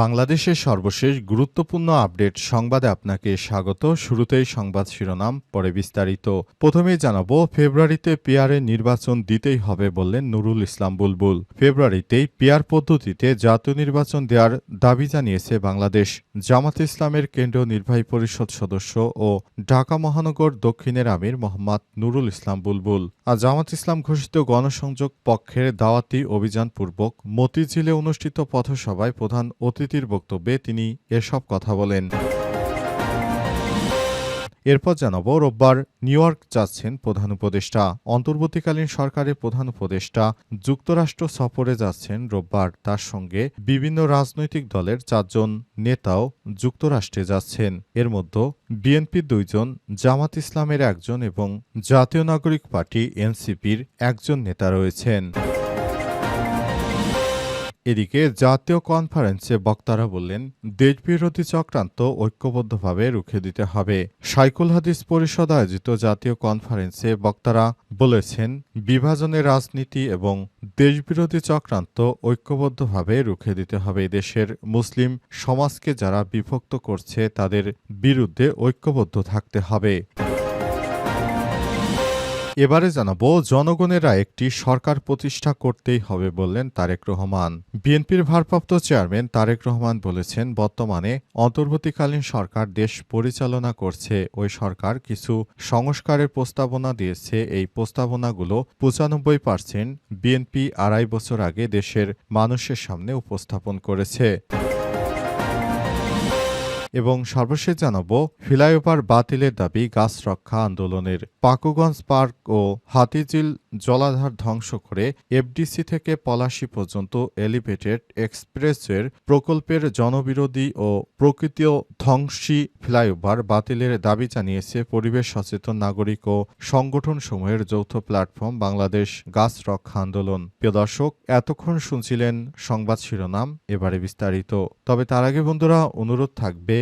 বাংলাদেশের সর্বশেষ গুরুত্বপূর্ণ আপডেট সংবাদে আপনাকে স্বাগত। শুরুতেই সংবাদ শিরোনাম, পরে বিস্তারিত। প্রথমেই জানাব, ফেব্রুয়ারিতে পিয়ারে নির্বাচন দিতেই হবে বললেন নুরুল ইসলাম বুলবুল। ফেব্রুয়ারিতেই পিয়ার পদ্ধতিতে জাতীয় নির্বাচন দেওয়ার দাবি জানিয়েছে বাংলাদেশ। জামাত ইসলামের কেন্দ্রীয় নির্বাহী পরিষদ সদস্য ও ঢাকা মহানগর দক্ষিণের আমির মোহাম্মদ নুরুল ইসলাম বুলবুল। আর জামাত ইসলাম ঘোষিত গণসংযোগ পক্ষের দাওয়াতি অভিযানপূর্বক মতিঝিলে অনুষ্ঠিত পথসভায় প্রধান অতিথির বক্তব্যে তিনি এসব কথা বলেন। এরপর জানাব, রোববার নিউ ইয়র্ক যাচ্ছেন প্রধান উপদেষ্টা। অন্তর্বর্তীকালীন সরকারের প্রধান উপদেষ্টা যুক্তরাষ্ট্র সফরে যাচ্ছেন রোববার। তার সঙ্গে বিভিন্ন রাজনৈতিক দলের চারজন নেতাও যুক্তরাষ্ট্রে যাচ্ছেন। এর মধ্যে বিএনপির দুইজন, জামাত ইসলামের একজন এবং জাতীয় নাগরিক পার্টি এনসিপির একজন নেতা রয়েছেন। এদিকে জাতীয় কনফারেন্সে বক্তারা বললেন দেশবিরোধী চক্রান্ত ঐক্যবদ্ধভাবে রুখে দিতে হবে। সাইকুল হাদিস পরিষদ আয়োজিত জাতীয় কনফারেন্সে বক্তারা বলেছেন বিভাজনের রাজনীতি এবং দেশবিরোধী চক্রান্ত ঐক্যবদ্ধভাবে রুখে দিতে হবে। দেশের মুসলিম সমাজকে যারা বিভক্ত করছে, তাদের বিরুদ্ধে ঐক্যবদ্ধ থাকতে হবে। এবারে জানাব, জনগণেরা একটি সরকার প্রতিষ্ঠা করতেই হবে বললেন তারেক রহমান। বিএনপির ভারপ্রাপ্ত চেয়ারম্যান তারেক রহমান বলেছেন, বর্তমানে অন্তর্বর্তীকালীন সরকার দেশ পরিচালনা করছে। ওই সরকার কিছু সংস্কারের প্রস্তাবনা দিয়েছে। এই প্রস্তাবনাগুলো পঁচানব্বই পার্সেন্ট বিএনপি আড়াই বছর আগে দেশের মানুষের সামনে উপস্থাপন করেছে। এবং সর্বশেষ জানাব, ফ্লাইওভার বাতিলের দাবি গাছ রক্ষা আন্দোলনের। পাকুগঞ্জ পার্ক ও হাতিঝিল জলাধার ধ্বংস করে এফডিসি থেকে পলাশী পর্যন্ত এলিভেটেড এক্সপ্রেসের প্রকল্পের জনবিরোধী ও প্রকৃতীয় ধ্বংসী ফ্লাইওভার বাতিলের দাবি জানিয়েছে পরিবেশ সচেতন নাগরিক ও সংগঠনসমূহের যৌথ প্ল্যাটফর্ম বাংলাদেশ গাছ রক্ষা আন্দোলন। প্রিয় দর্শক, এতক্ষণ শুনছিলেন সংবাদ শিরোনাম, এবারে বিস্তারিত। তবে তার আগে বন্ধুরা, অনুরোধ থাকবে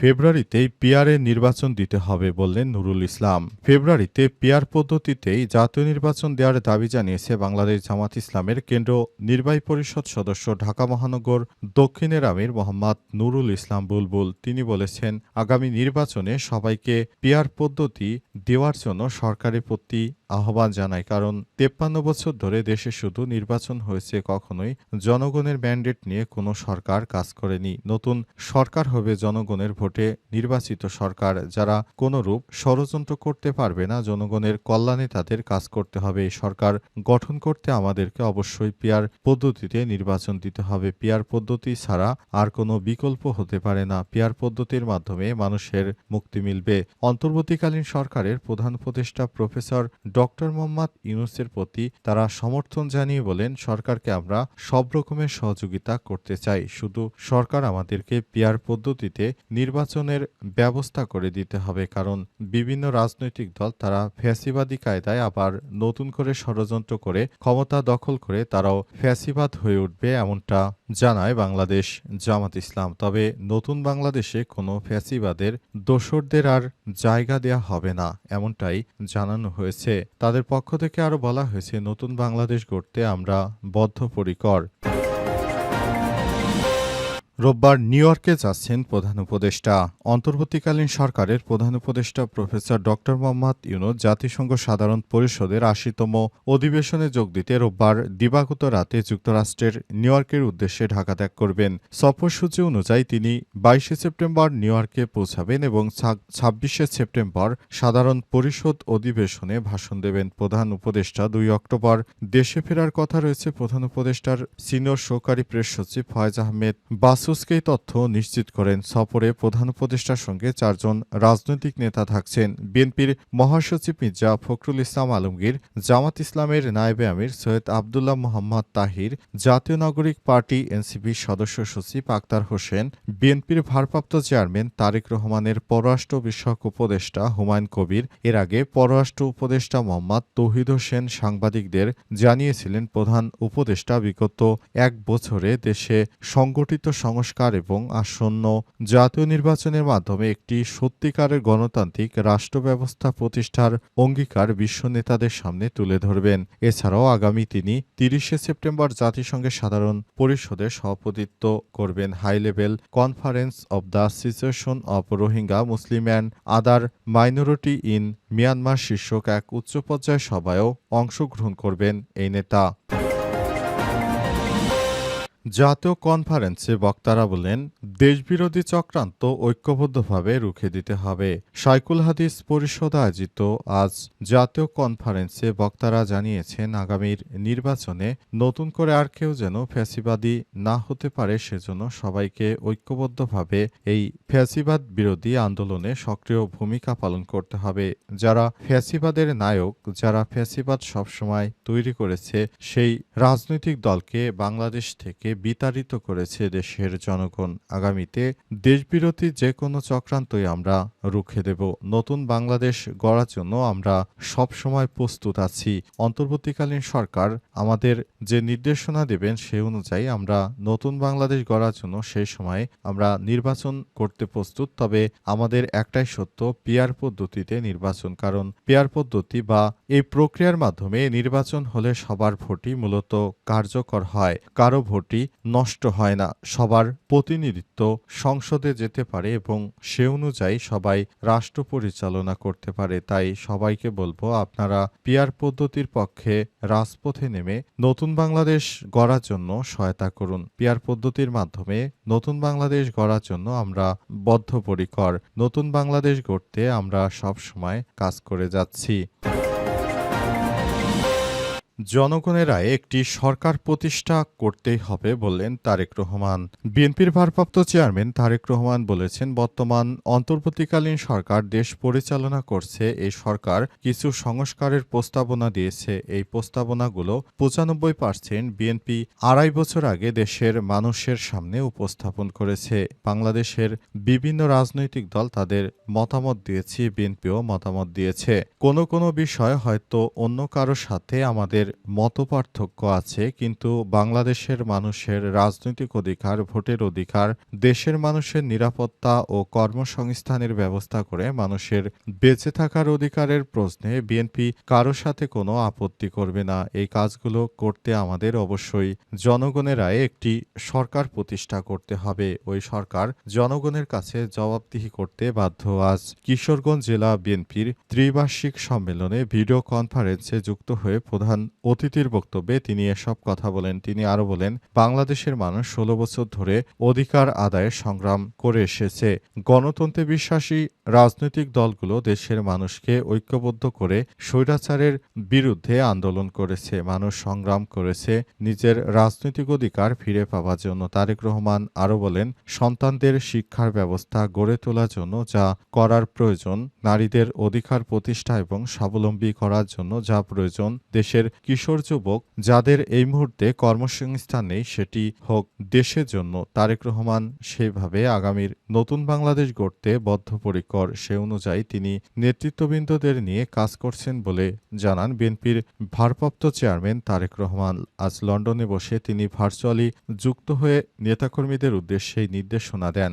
ফেব্রুয়ারিতেই পিয়ারে নির্বাচন দিতে হবে বললেন নুরুল ইসলাম। ফেব্রুয়ারিতে পিয়ার পদ্ধতিতেই জাতীয় নির্বাচন দেওয়ার দাবি জানিয়েছে বাংলাদেশ জামাত ইসলামের কেন্দ্র নির্বাহী পরিষদ সদস্য ঢাকা মহানগর দক্ষিণের আমির মোহাম্মদ নুরুল ইসলাম বুলবুল। তিনি বলেছেন, আগামী নির্বাচনে সবাইকে পিয়ার পদ্ধতি দেওয়ার জন্য সরকারের প্রতি আহ্বান জানায়, কারণ তেপ্পান্ন বছর ধরে দেশে শুধু নির্বাচন হয়েছে কখনোই জনগণের ম্যান্ডেট নিয়ে কোনো সরকার কাজ করেনি। নতুন সরকার হবে জনগণের ভোটে নির্বাচিত সরকার, যারা কোনরূপ ষড়যন্ত্র করতে পারবে না, জনগণের কল্যাণে তাদের কাজ করতে হবে। এই সরকার গঠন করতে আমাদেরকে অবশ্যই পিয়ার পদ্ধতিতে নির্বাচন দিতে হবে। পিয়ার পদ্ধতি ছাড়া আর কোনো বিকল্প হতে পারে না। পিয়ার পদ্ধতির মাধ্যমে মানুষের মুক্তি মিলবে। অন্তর্বর্তীকালীন সরকারের প্রধান উপদেষ্টা প্রফেসর ডক্টর মোহাম্মদ ইউনুসের প্রতি তারা সমর্থন জানিয়ে বলেন, সরকারকে আমরা সব রকমের সহযোগিতা করতে চাই। শুধু সরকার আমাদেরকে পিয়ার পদ্ধতিতে নির্বাচনের ব্যবস্থা করে দিতে হবে, কারণ বিভিন্ন রাজনৈতিক দল তারা ফ্যাসিবাদী কায়দায় আবার নতুন করে ষড়যন্ত্র করে ক্ষমতা দখল করে তারাও ফ্যাসিবাদ হয়ে উঠবে এমনটা জানায় বাংলাদেশ জামাত ইসলাম। তবে নতুন বাংলাদেশে কোনো ফ্যাসিবাদের দোসরদের আর জায়গা দেয়া হবে না, এমনটাই জানানো হয়েছে। তাদের পক্ষ থেকে আরও বলা হয়েছে নতুন বাংলাদেশ গড়তে আমরা বদ্ধপরিকর। রোববার নিউ ইয়র্কে যাচ্ছেন প্রধান উপদেষ্টা। অন্তর্বর্তীকালীন সরকারের প্রধান উপদেষ্টা প্রফেসর ড. মোহাম্মদ ইউনুস জাতিসংঘ সাধারণ পরিষদের আশিতম অধিবেশনে যোগ দিতে রোববার দিবাগত রাতে যুক্তরাষ্ট্রের নিউ ইয়র্কের উদ্দেশ্যে ঢাকা ত্যাগ করবেন। সফরসূচি অনুযায়ী তিনি বাইশে সেপ্টেম্বর নিউ ইয়র্কে পৌঁছাবেন এবং ছাব্বিশে সেপ্টেম্বর সাধারণ পরিষদ অধিবেশনে ভাষণ দেবেন প্রধান উপদেষ্টা। দুই অক্টোবর দেশে ফেরার কথা রয়েছে প্রধান উপদেষ্টার সিনিয়র সহকারী প্রেস সচিব ফয়েজ আহমেদ বাস। এসোসকেই তথ্য নিশ্চিত করেন, সফরে প্রধান উপদেষ্টার সঙ্গে চারজন রাজনৈতিক নেতা থাকছেন। বিএনপির মহাসচিব মির্জা ফখরুল ইসলাম আলমগীর, জামাত ইসলামের নায়েবে আমির সৈয়দ আবদুল্লাহ মোহাম্মদ তাহির, জাতীয় নাগরিক পার্টি এনসিপির সদস্য সচিব আক্তার হোসেন, বিএনপির ভারপ্রাপ্ত চেয়ারম্যান তারেক রহমানের পররাষ্ট্র বিষয়ক উপদেষ্টা হুমায়ুন কবির, এর আগে পররাষ্ট্র উপদেষ্টা মোহাম্মদ তৌহিদ হোসেন সাংবাদিকদের জানিয়েছিলেন প্রধান উপদেষ্টা বিগত এক বছরে দেশে সংগঠিত সংস্কার এবং আসন্ন জাতীয় নির্বাচনের মাধ্যমে একটি সত্যিকারের গণতান্ত্রিক রাষ্ট্র ব্যবস্থা প্রতিষ্ঠার অঙ্গীকার বিশ্ব নেতাদের সামনে তুলে ধরবেন। এছাড়াও আগামী তিনি তিরিশে সেপ্টেম্বর জাতিসংঘের সাধারণ পরিষদে সভাপতিত্ব করবেন। High level conference of the situation of Rohingya Muslim and other minority in Myanmar শীর্ষক এক উচ্চ পর্যায়ের সভায়ও অংশগ্রহণ করবেন এই নেতা। জাতীয় কনফারেন্সে বক্তারা বলেন, দেশবিরোধী চক্রান্ত ঐক্যবদ্ধভাবে রুখে দিতে হবে। সাইকুল হাদিস পরিষদ আয়োজিত আজ জাতীয় কনফারেন্সে বক্তারা জানিয়েছেন, আগামীর নির্বাচনে নতুন করে আর কেউ যেন ফ্যাসিবাদী না হতে পারে, সেজন্য সবাইকে ঐক্যবদ্ধভাবে এই ফ্যাসিবাদ বিরোধী আন্দোলনে সক্রিয় ভূমিকা পালন করতে হবে। যারা ফ্যাসিবাদের নায়ক, যারা ফ্যাসিবাদ সবসময় তৈরি করেছে, সেই রাজনৈতিক দলকে বাংলাদেশ থেকে বিতাড়িত করেছে দেশের জনগণ। আগামীতে দেশবিরোধী যে কোনো চক্রান্তই আমরা রুখে দেব। নতুন বাংলাদেশ গড়ার জন্য আমরা সব সময় প্রস্তুত আছি। অন্তর্বর্তীকালীন সরকার আমাদের যে নির্দেশনা দেবেন সে অনুযায়ী আমরা নতুন বাংলাদেশ গড়ার জন্য সেই সময় আমরা নির্বাচন করতে প্রস্তুত। তবে আমাদের একটাই সত্য পিয়ার পদ্ধতিতে নির্বাচন। কারণ পিয়ার পদ্ধতি বা এই প্রক্রিয়ার মাধ্যমে নির্বাচন হলে সবার ভোটই মূলত কার্যকর হয়। কারও ভোটই নষ্ট হয় না। সবার প্রতিনিধিত্ব সংসদে যেতে পারে এবং সে অনুযায়ী সবাই রাষ্ট্র পরিচালনা করতে পারে। তাই সবাইকে বলব, আপনারা পিয়ার পদ্ধতির পক্ষে রাজপথে নেমে নতুন বাংলাদেশ গড়ার জন্য সহায়তা করুন। পিয়ার পদ্ধতির মাধ্যমে নতুন বাংলাদেশ গড়ার জন্য আমরা বদ্ধপরিকর। নতুন বাংলাদেশ গড়তে আমরা সব সময় কাজ করে যাচ্ছি। জনগণের রায়ে একটি সরকার প্রতিষ্ঠা করতেই হবে বললেন তারেক রহমান। বিএনপির ভারপ্রাপ্ত চেয়ারম্যান তারেক রহমান বলেছেন, বর্তমান অন্তর্বর্তীকালীন সরকার দেশ পরিচালনা করছে, এই সরকার কিছু সংস্কারের প্রস্তাবনা দিয়েছে। এই প্রস্তাবনাগুলো পঁচানব্বই পার্সেন্ট বিএনপি আড়াই বছর আগে দেশের মানুষের সামনে উপস্থাপন করেছে। বাংলাদেশের বিভিন্ন রাজনৈতিক দল তাদের মতামত দিয়েছে, বিএনপিও মতামত দিয়েছে। কোনো কোনো বিষয় হয়তো অন্য কারও সাথে আমাদের মতপার্থক্য আছে, কিন্তু বাংলাদেশের মানুষের রাজনৈতিক অধিকার, ভোটের অধিকার, দেশের মানুষের নিরাপত্তা ও কর্মসংস্থানের ব্যবস্থা করে মানুষের বেঁচে থাকার অধিকারের প্রশ্নে বিএনপি কারও সাথে কোনো আপত্তি করবে না। এই কাজগুলো করতে আমাদের অবশ্যই জনগণের রায়ে একটি সরকার প্রতিষ্ঠা করতে হবে। ওই সরকার জনগণের কাছে জবাবদিহি করতে বাধ্য। আজ কিশোরগঞ্জ জেলা বিএনপির ত্রিবার্ষিক সম্মেলনে ভিডিও কনফারেন্সে যুক্ত হয়ে প্রধান অতিথির বক্তব্যে তিনি এসব কথা বলেন। তিনি আরও বলেন, বাংলাদেশের মানুষ ষোলো বছর ধরে অধিকার আদায়ে সংগ্রাম করে এসেছে। গণতন্ত্রে বিশ্বাসী রাজনৈতিক দলগুলো দেশের মানুষকে ঐক্যবদ্ধ করে স্বৈরাচারের বিরুদ্ধে আন্দোলন করেছে, মানুষ সংগ্রাম করেছে, নিজের রাজনৈতিক অধিকার ফিরে পাওয়ার জন্য। তারেক রহমান আরও বলেন, সন্তানদের শিক্ষার ব্যবস্থা গড়ে তোলার জন্য যা করার প্রয়োজন, নারীদের অধিকার প্রতিষ্ঠা এবং স্বাবলম্বী করার জন্য যা প্রয়োজন, দেশের কিশোর যুবক যাদের এই মুহূর্তে কর্মসংস্থান নেই সেটি হোক দেশের জন্য, তারেক রহমান সেভাবে আগামীর নতুন বাংলাদেশ গড়তে বদ্ধপরিকর সে অনুযায়ী তিনি নেতৃত্ববৃন্দদের নিয়ে কাজ করছেন বলে জানান বিএনপির ভারপ্রাপ্ত চেয়ারম্যান তারেক রহমান। আজ লন্ডনে বসে তিনি ভার্চুয়ালি যুক্ত হয়ে নেতাকর্মীদের উদ্দেশ্যে নির্দেশনা দেন।